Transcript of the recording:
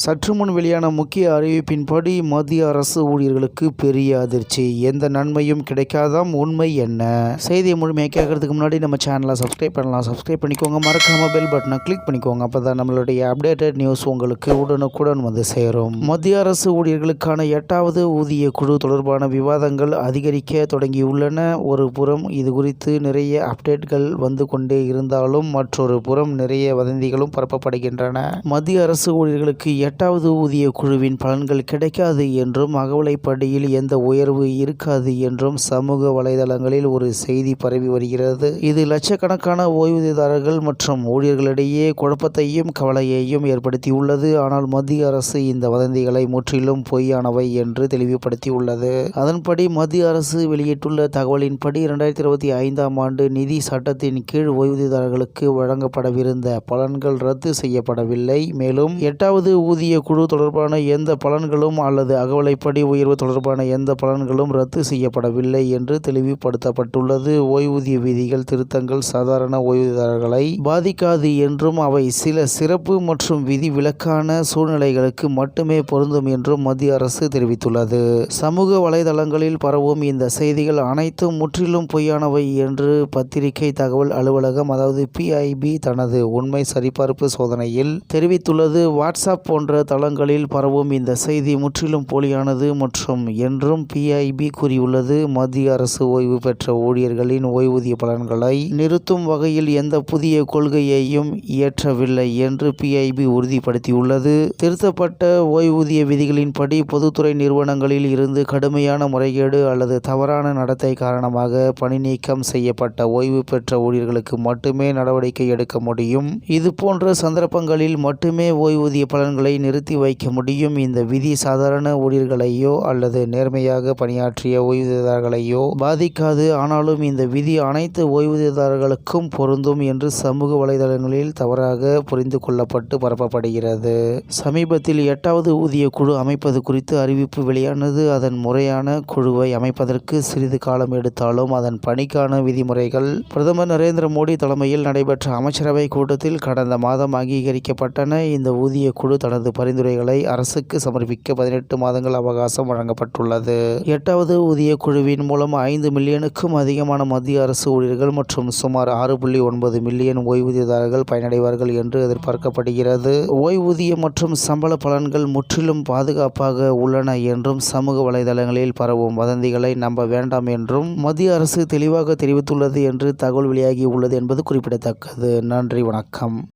சற்று முன் வெளியான முக்கிய அறிவிப்பின்படி மத்திய அரசு ஊழியர்களுக்கு பெரிய அதிர்ச்சி. எந்த நன்மையும் கிடைக்காதாம் உண்மை என்ன? செய்தியை முழுமையாக கேட்கறதுக்கு முன்னாடி நம்ம சேனலை சப்ஸ்கிரைப் பண்ணலாம். சப்ஸ்கிரைப் பண்ணிக்கோங்க. மறக்காம பெல் பட்டனை கிளிக் பண்ணிக்கோங்க. அப்போ தான் நம்மளுடைய அப்டேட்டட் நியூஸ் உங்களுக்கு உடனுக்குடன் வந்து சேரும். மத்திய அரசு ஊழியர்களுக்கான எட்டாவது ஊதிய குழு தொடர்பான விவாதங்கள் அதிகரிக்க தொடங்கியுள்ளன. ஒரு புறம் இது குறித்து நிறைய அப்டேட்கள் வந்து கொண்டே இருந்தாலும் மற்றொரு புறம் நிறைய வதந்திகளும் பரப்பப்படுகின்றன. மத்திய அரசு ஊழியர்களுக்கு எட்டாவது ஊதிய குழுவின் பலன்கள் கிடைக்காது என்றும் அகவலைப்படியில் எந்த உயர்வு இருக்காது என்றும் சமூக வலைதளங்களில் ஒரு செய்தி பரவி வருகிறது. இது லட்சக்கணக்கான ஓய்வூதியதாரர்கள் மற்றும் ஊழியர்களிடையே குழப்பத்தையும் கவலையையும் ஏற்படுத்தியுள்ளது. ஆனால் மத்திய அரசு இந்த வதந்திகளை முற்றிலும் பொய்யானவை என்று தெளிவுபடுத்தியுள்ளது. அதன்படி மத்திய அரசு வெளியிட்டுள்ள தகவலின்படி இரண்டாயிரத்தி இருபத்தி ஐந்தாம் ஆண்டு நிதி சட்டத்தின் கீழ் ஓய்வூதியதாரர்களுக்கு வழங்கப்படவிருந்த பலன்கள் ரத்து செய்யப்படவில்லை. மேலும் எட்டாவது ஊதிய குழு தொடர்பான எந்த பலன்களும் அல்லது அகவலைப்படி உயர்வு தொடர்பான எந்த பலன்களும் ரத்து செய்யப்படவில்லை என்று தெளிவுபடுத்தப்பட்டுள்ளது. ஓய்வூதிய விதிகள் திருத்தங்கள் சாதாரண ஓய்வூதியதாரர்களை பாதிக்காது என்றும் அவை சில சிறப்பு மற்றும் விதிவிலக்கான சூழ்நிலைகளுக்கு மட்டுமே பொருந்தும் என்றும் மத்திய அரசு தெரிவித்துள்ளது. சமூக வலைதளங்களில் பரவும் இந்த செய்திகள் அனைத்தும் முற்றிலும் பொய்யானவை என்று பத்திரிகை தகவல் அலுவலகம் அதாவது பிஐபி தனது உண்மை சரிபார்ப்பு சோதனையில் தெரிவித்துள்ளது. வாட்ஸ்அப் போன்ற தளங்களில் பரவும் இந்த செய்தி முற்றிலும் போலியானது மற்றும் என்றும் பிஐபி கூறியுள்ளது. மத்திய அரசு ஓய்வு பெற்ற ஊழியர்களின் ஓய்வூதிய பலன்களை நிறுத்தும் வகையில் எந்த புதிய கொள்கையையும் இயற்றவில்லை என்று பிஐபி உறுதிப்படுத்தியுள்ளது. திருத்தப்பட்ட ஓய்வூதிய விதிகளின்படி பொதுத்துறை நிறுவனங்களில் இருந்து கடுமையான முறைகேடு அல்லது தவறான நடத்தை காரணமாக பணி நீக்கம் செய்யப்பட்ட ஓய்வு பெற்ற ஊழியர்களுக்கு மட்டுமே நடவடிக்கை எடுக்க முடியும். இதுபோன்ற சந்தர்ப்பங்களில் மட்டுமே ஓய்வூதிய பலன்களை நிறுத்தி வைக்க முடியும். இந்த விதி சாதாரண ஊழியர்களையோ அல்லது நேர்மையாக பணியாற்றிய ஓய்வூதியதாரர்களையோ பாதிக்காது. ஆனாலும் இந்த விதி அனைத்து ஓய்வூதியதாரர்களுக்கும் பொருந்தும் என்று சமூக வலைதளங்களில் தவறாக புரிந்து கொள்ளப்பட்டு பரப்பப்படுகிறது. சமீபத்தில் எட்டாவது ஊதிய குழு அமைப்பது குறித்து அறிவிப்பு வெளியானது. அதன் முறையான குழுவை அமைப்பதற்கு சிறிது காலம் எடுத்தாலும் அதன் பணிக்கான விதிமுறைகள் பிரதமர் நரேந்திர மோடி தலைமையில் நடைபெற்ற அமைச்சரவை கூட்டத்தில் கடந்த மாதம் அங்கீகரிக்கப்பட்டன. இந்த ஊதிய குழு தனது பரிந்துரைகளை அரசுக்கு சமர்ப்பிக்க பதினெட்டு மாதங்கள் அவகாசம் வழங்கப்பட்டுள்ளது. எட்டாவது ஊதிய குழுவின் மூலம் ஐந்து மில்லியனுக்கும் அதிகமான மத்திய அரசு ஊழியர்கள் மற்றும் சுமார் ஆறு புள்ளி ஒன்பது மில்லியன் ஓய்வூதியதாரர்கள் பயனடைவார்கள் என்று எதிர்பார்க்கப்படுகிறது. ஓய்வூதியம் மற்றும் சம்பள பலன்கள் முற்றிலும் பாதுகாப்பாக உள்ளன என்றும் சமூக வலைதளங்களில் பரவும் வதந்திகளை நம்ப வேண்டாம் என்றும் மத்திய அரசு தெளிவாக தெரிவித்துள்ளது என்று தகவல் வெளியாகி உள்ளது என்பது குறிப்பிடத்தக்கது. நன்றி வணக்கம்.